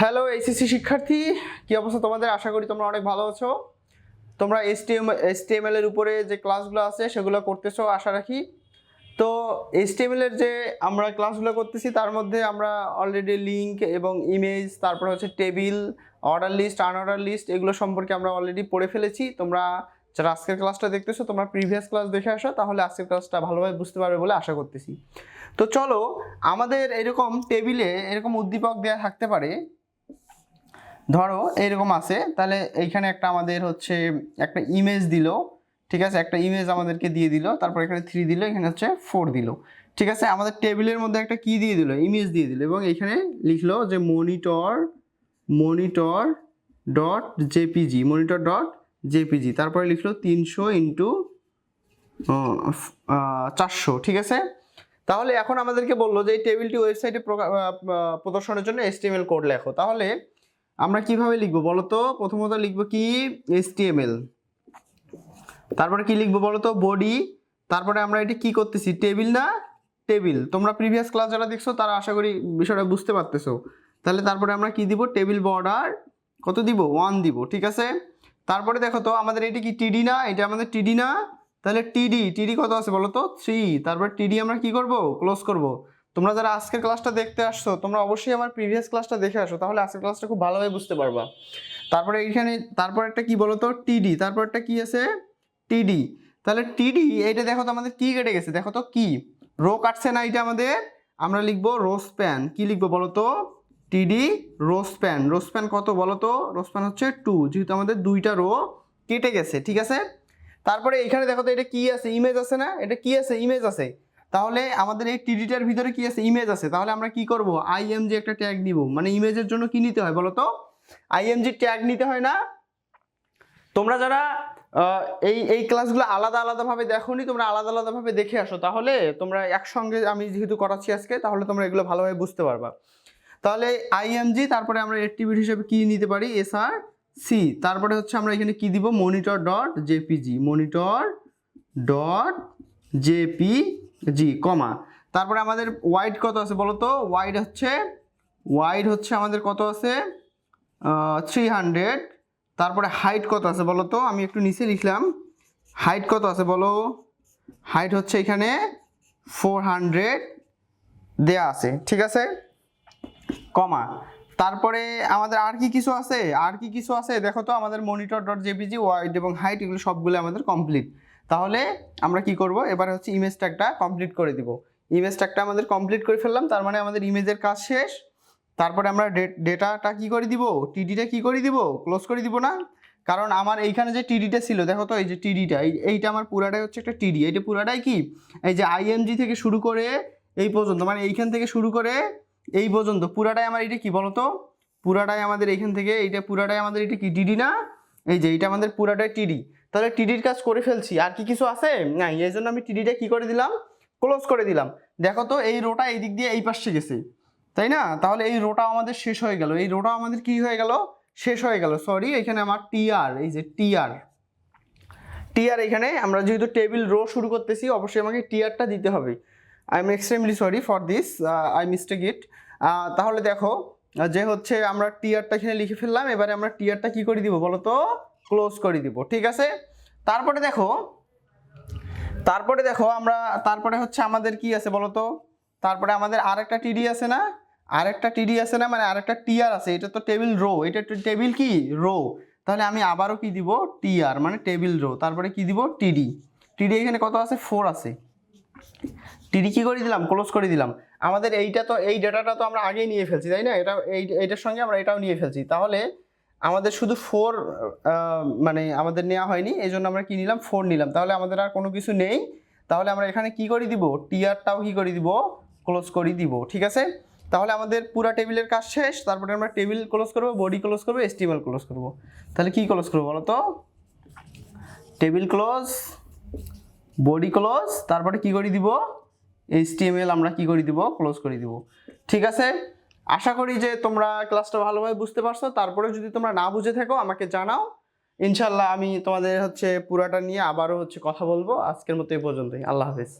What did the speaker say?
Hello HSC শিক্ষার্থী। কি অবস্থা তোমাদের? আশা করি তোমরা অনেক ভালো আছো। তোমরা এসটিএম এসটিএমএল এর উপরে যে ক্লাসগুলো আছে, সেগুলো করতেছো, আশা রাখি। তো এসটিএমএল এর যে আমরা ক্লাসগুলো করতেছি, তার মধ্যে আমরা অলরেডি লিঙ্ক এবং ইমেজ তারপর হচ্ছে table order list unorder list এগুলো সম্পর্কে আমরা অলরেডি পড়ে ফেলেছি। তোমরা যারা আজকের ক্লাসটা দেখতেছো, তোমরা প্রিভিয়াস ক্লাস দেখে আসো, তাহলে আজকের ক্লাসটা ভালোভাবে বুঝতে পারবে বলে আশা করতেছি। তো চলো, আমাদের এরকম টেবিলে এরকম উদ্দীপক দেওয়া থাকতে পারে ধরো, এরকম আছে। তাহলে এইখানে একটা আমাদের হচ্ছে একটা ইমেজ দিল, ঠিক আছে? একটা ইমেজ আমাদেরকে দিয়ে দিল, তারপর এখানে থ্রি দিল, এখানে হচ্ছে ফোর দিল। ঠিক আছে? আমাদের টেবিলের মধ্যে একটা কি দিয়ে দিল? ইমেজ দিয়ে দিল এবং এখানে লিখলো যে monitor monitor dot JPG monitor dot JPG তারপরে লিখলো তিনশো ইন্টু চারশো, ঠিক আছে? তাহলে এখন আমাদেরকে বলল যে এই টেবিলটি ওয়েবসাইটে প্রদর্শনের জন্য এসটিএমএল কোড লেখো। তাহলে আমরা কীভাবে লিখব বলো তো প্রথমত লিখব কি? এসটিএমএল তারপরে কি লিখব বলো তো বডি তারপরে আমরা এটি কি করতেছি? টেবিল না? টেবিল তোমরা প্রিভিয়াস ক্লাস যারা দেখছ, তারা আশা করি বিষয়টা বুঝতে পারতেছো। তাহলে তারপরে আমরা কি দিব? টেবিল বর্ডার কত দিব? ওয়ান দিব, ঠিক আছে? তারপরে দেখো তো, আমাদের এটি কি টিডি না? এটা আমাদের টিডি না? তাহলে টিডি টিডি কত আছে বলো তো থ্রি তারপর টিডি আমরা কি করব? ক্লোজ করব। তোমরা যারা আজকের ক্লাসটা দেখতে আসছো, তোমরা অবশ্যই আমার প্রিভিয়াস ক্লাসটা দেখে আসো, তাহলে আজকের ক্লাসটা খুব ভালোভাবে বুঝতে পারবা। তারপরে এইখানে, তারপর একটা কি বলো তো টিডি তারপর একটা কি আছে? টিডি তাহলে টিডি এইটা দেখো তো আমাদের কি কেটে গেছে? দেখো তো কি? রো কাটছে না এটা আমাদের? আমরা লিখব রোজ প্যান কি লিখব বলো তো টিডি রোজ প্যান রোজ প্যান কত বলো তো রোজ প্যান হচ্ছে টু যেহেতু আমাদের দুইটা রো কেটে গেছে, ঠিক আছে? তারপরে এখানে দেখো তো এটা কি আছে? ইমেজ আছে না? এটা কি আছে? ইমেজ আছে। তাহলে আমাদের এই টিডিটার ভিতরে কি আছে? ইমেজ আছে। তাহলে আমরা কি করব? আইএমজি একটা ট্যাগ দিব। মানে ইমেজের জন্য কি নিতে হয় বলো তো? আইএমজি ট্যাগ নিতে হয় না? তোমরা যারা এই এই ক্লাসগুলো আলাদা আলাদাভাবে দেখো নি তোমরা আলাদা আলাদাভাবে দেখে আসো। তাহলে তোমরা একসঙ্গে আমি যেহেতু করাচ্ছি আজকে, তাহলে তোমরা এগুলো ভালোভাবে বুঝতে পারবা। তাহলে আইএমজি তারপরে আমরা অ্যাক্টিভিটি হিসেবে কি নিতে পারি? এসআর সি তারপরে হচ্ছে আমরা এখানে কি দিব? Monitor dot JPG monitor dot JPG comma. তারপরে আমাদের ওয়াইড কত আছে বলো তো ওয়াইড হচ্ছে ওয়াইড হচ্ছে আমাদের কত আছে? থ্রি হান্ড্রেড তারপরে হাইট কত আছে বলো তো আমি একটু নিচে লিখলাম। হাইট কত আছে বলো? হাইট হচ্ছে এখানে ফোর হান্ড্রেড দেয়া আছে, ঠিক আছে? কমা। তারপরে আমাদের আর কি কিছু আছে? আর কি কিছু আছে? দেখো তো, আমাদের মনিটর ডট জেপিজি ওয়াইড এবং হাইট এগুলো সবগুলো আমাদের কমপ্লিট তাহলে আমরা কি করব? এবারে হচ্ছে ইমেজ ট্যাগটা কমপ্লিট করে দিব। ইমেজ ট্যাগটা আমাদের কমপ্লিট করে ফেললাম, তার মানে আমাদের ইমেজের কাজ শেষ। তারপরে আমরা ডেটাটা কি করে দিব? টিডিটা কি করে দিব? ক্লোজ করে দিব না? কারণ আমার এইখানে যে টিডিটা ছিল, দেখো তো এই যে টিডিটা এই, এইটা আমার পুরাটাই হচ্ছে একটা টিডি এইটা পুরাটাই কি? এই যে আইএমজি থেকে শুরু করে এই পর্যন্ত মানে এইখান থেকে শুরু করে এই পর্যন্ত, পুরাটাই আমার এটা কি বলতো? পুরাটাই আমাদের এইখান থেকে, এইটা পুরাটাই আমাদের এটা কি টিডি না? এই যে এইটা আমাদের পুরাটাই টিডি তাহলে টিডির কাজ করে ফেলছি। আর কি কিছু আছে? না এই জন্য আমি টিডিটা কি করে দিলাম? ক্লোজ করে দিলাম। দেখো তো, এই রোটা এই দিক দিয়ে এই পাশে গেছে। তাই না? তাহলে এই রোটা আমাদের শেষ হয়ে গেল। এই রোটা আমাদের কি হয়ে গেল? শেষ হয়ে গেল। সরি এখানে আমার টিআর এই যে টিআর টিআর এখানে আমরা যেহেতু টেবিল রো শুরু করতেছি, অবশ্যই আমাকে টিআরটা দিতে হবে। I am extremely sorry for this I mistake it তাহলে দেখো, যে হচ্ছে আমরা টিআরটা এখানে লিখে ফেললাম, এবারে আমরা টিআরটা কি করে দিব বলো তো? ক্লোজ করে দিব, ঠিক আছে? তারপরে দেখো তারপরে দেখো আমরা, তারপরে হচ্ছে আমাদের কি আছে বলো তো তারপরে আমাদের আরেকটা টিডি আছে না? আরেকটা টিডি আছে না? মানে আরেকটা টিআর আছে, এটা তো টেবিল রো এটা টেবিল কি? রো তাহলে আমি আবারও কি দিব? টিআর মানে টেবিল রো তারপরে কি দিব? টিডি টিডি এখানে কত আছে? ফোর আছে। টিডি কি করে দিলাম? ক্লোজ করে দিলাম। আমাদের এইটা তো, এই ডেটাটা তো আমরা আগেই নিয়ে ফেলছি, তাই না? এটা, এই, এইটার সঙ্গে আমরা এটাও নিয়ে ফেলছি। তাহলে আমাদের শুধু ফোর মানে আমাদের নেওয়া হয়নি, এই জন্য আমরা কি নিলাম? ফোর নিলাম। তাহলে আমাদের আর কোনো কিছু নেই। তাহলে আমরা এখানে কি করে দিব? টিয়ারটাও কি করে দিব? ক্লোজ করে দিব, ঠিক আছে? তাহলে আমাদের পুরা টেবিলের কাজ শেষ। তারপরে আমরা টেবিল ক্লোজ করব বডি ক্লোজ করব এস্টিমেল ক্লোজ করব। তাহলে কি ক্লোজ করব বলো তো টেবিল ক্লোজ বডি ক্লোজ তারপরে কি করে দিব? এইচটিএমএল আমরা কি করে দিব? ক্লোজ করে দিব। ঠিক আছে? আশা করি যে তোমরা ক্লাসটা ভালোভাবে বুঝতে পারছ। তারপরে যদি তোমরা না বুঝে থাকো, আমাকে জানাও। ইনশাল্লাহ আমি তোমাদের হচ্ছে পুরাটা নিয়ে আবারও হচ্ছে কথা বলব। আজকের মতো এই পর্যন্তই। আল্লাহ হাফেজ।